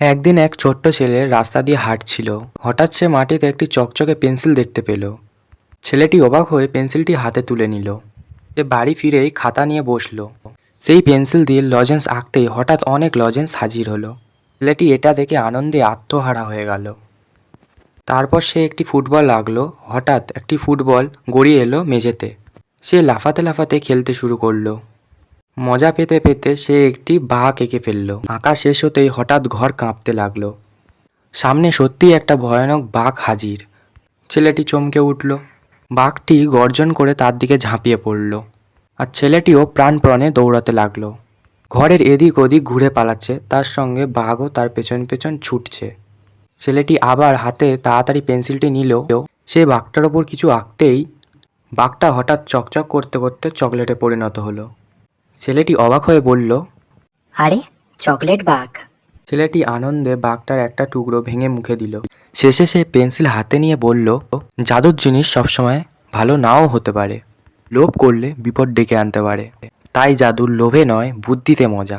একদিন এক ছোট্ট ছেলে রাস্তা দিয়ে হাঁটছিল। হঠাৎ সে মাটিতে একটি চকচকে পেন্সিল দেখতে পেল। ছেলেটি অবাক হয়ে পেন্সিলটি হাতে তুলে নিল। সে বাড়ি ফিরেই খাতা নিয়ে বসল। সেই পেন্সিল দিয়ে লজেন্স আঁকতেই হঠাৎ অনেক লজেন্স হাজির হলো। ছেলেটি এটা দেখে আনন্দে আত্মহারা হয়ে গেল। তারপর সে একটি ফুটবল লাগল হঠাৎ একটি ফুটবল গড়িয়ে এলো মেঝেতে। সে লাফাতে লাফাতে খেলতে শুরু করল। মজা পেতে পেতে সে একটি বাঘ এঁকে ফেলল। আঁকা শেষ হতেই হঠাৎ ঘর কাঁপতে লাগল। সামনে সত্যিই একটা ভয়ানক বাঘ হাজির। ছেলেটি চমকে উঠল। বাঘটি গর্জন করে তার দিকে ঝাঁপিয়ে পড়ল। আর ছেলেটিও প্রাণপ্রণে দৌড়াতে লাগল। ঘরের এদিক ওদিক ঘুরে পালাচ্ছে, তার সঙ্গে বাঘও তার পেছন পেছন ছুটছে। ছেলেটি আবার হাতে তাড়াতাড়ি পেন্সিলটি নিল। সে বাঘটার ওপর কিছু আঁকতেই বাঘটা হঠাৎ চকচক করতে করতে চকলেটে পরিণত হলো। ছেলেটি অবাক হয়ে বলল আরে চকলেট বাঘ। ছেলেটি আনন্দে বাঘটার একটা টুকরো ভেঙে মুখে দিল। শেষে সে পেন্সিল হাতে নিয়ে বলল জাদুর জিনিস সবসময় ভালো নাও হতে পারে। লোভ করলে বিপদ ডেকে আনতে পারে। তাই জাদুর লোভে নয় বুদ্ধিতে মজা।